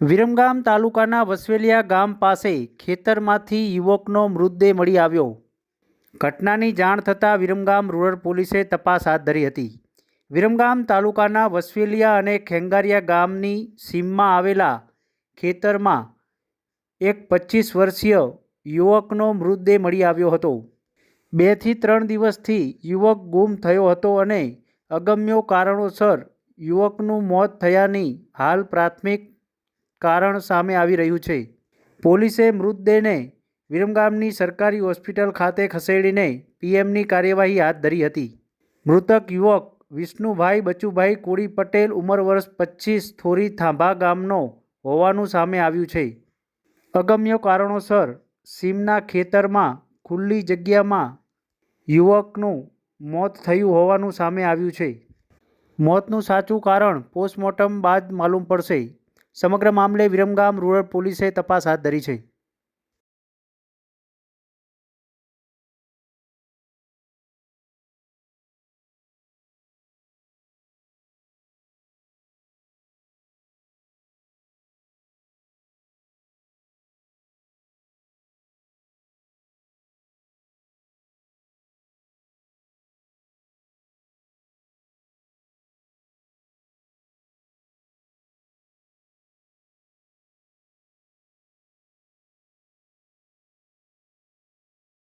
વિરમગામ તાલુકાના વસવેલિયા ગામ પાસે ખેતરમાંથી યુવકનો મૃતદેહ મળી આવ્યો. ઘટનાની જાણ થતાં વિરમગામ રૂરલ પોલીસે તપાસ હાથ ધરી હતી. વિરમગામ તાલુકાના વસવેલિયા અને ખેંગારિયા ગામની સીમમાં આવેલા ખેતરમાં એક પચીસ વર્ષીય યુવકનો મૃતદેહ મળી આવ્યો હતો. બેથી ત્રણ દિવસથી યુવક ગુમ થયો હતો અને અગમ્યો કારણોસર યુવકનું મોત થયાની હાલ પ્રાથમિક કારણ સામે આવી રહ્યું છે. પોલીસે મૃતદેહને વિરમગામની સરકારી હોસ્પિટલ ખાતે ખસેડીને પીએમની કાર્યવાહી હાથ ધરી હતી. મૃતક યુવક વિષ્ણુભાઈ બચુભાઈ કોળી પટેલ ઉંમર વર્ષ પચીસ, થોરી થાંભા ગામનો હોવાનું સામે આવ્યું છે. અગમ્ય કારણોસર સીમના ખેતરમાં ખુલ્લી જગ્યામાં યુવકનું મોત થયું હોવાનું સામે આવ્યું છે. મોતનું સાચું કારણ પોસ્ટમોર્ટમ બાદ માલુમ પડશે. સમગ્ર મામલે વિરમગામ રૂરલ પોલીસે તપાસ હાથ ધરી છે.